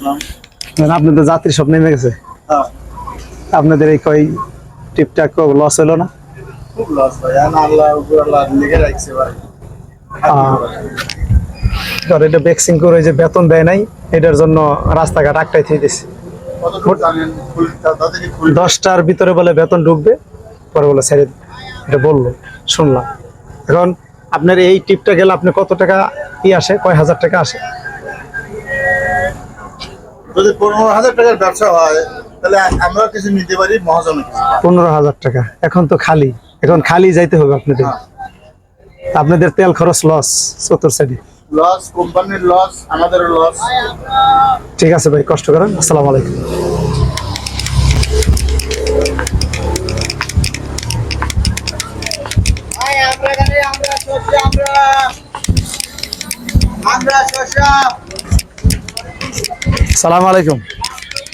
আসলাম আপনাদের যাত্রী সব নেমে গেছে? হ্যাঁ। আপনাদের এই কয় টিপটাক লস হলো না? খুব লস ভাই আল্লাহ আল্লাহ লিখে রাখছে ভাই। আর এটা ভ্যাকসিন করে যে বেতন দেয় নাই এটার জন্য রাস্তাঘাট আটকাই থেকে দিছে। দশটার ভিতরে বলে বেতন ঢুকবে পরে বলে ছেড়ে এটা বলল শুনলাম। এখন আপনার এই টিপটা গেলে আপনি কত টাকা ই আসে? কয় হাজার টাকা আসে? যদি পনেরো হাজার টাকার ব্যবসা হয় তাহলে আমরা কিছু নিতে পারি মহাজনে পনেরো হাজার টাকা। এখন তো খালি। এখন খালি যাইতে হবে আপনাদের। হ্যাঁ। আপনাদের তেল খরচ লস চতুর সাইডে। লস কোম্পানির লস আমাদেরও লস। ঠিক আছে ভাই কষ্ট করেন। আসসালামু আলাইকুম। আমরা শস্য সালাম আলাইকুম।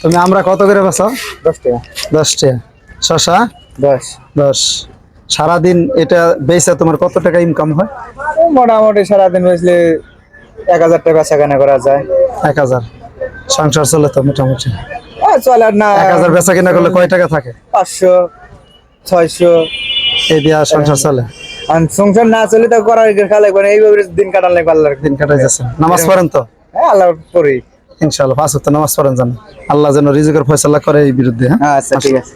তুমি আমরা কত করে বেছো দশ টাকা। দশ টাকা। শশা দশ। দশ। সারাদিন এটা বেচে তোমার কত টাকা ইনকাম হয়? মোটামুটি সারাদিন বেচলে এক হাজার টাকা সেখানে করা যায়। এক হাজার। সংসার চলে তো মোটামুটি। চলে না। এক হাজার বেচা কিনা করলে কয় টাকা থাকে? পাঁচশো ছয়শো। এই দিয়া সংসার চলে। সংসার না চলে তো করার খালে? এইভাবে দিন কাটালে পারলার দিন কাটাই যাচ্ছে নামাজ পড়েন তো? হ্যাঁ আল্লাহ করি ইনশাল্লাহ পাঁচ হতো নামাজ পড়েন জান। আল্লাহ যেন রিজিকের ফয়সালা করে এই বিরুদ্ধে হ্যাঁ? আচ্ছা ঠিক আছে।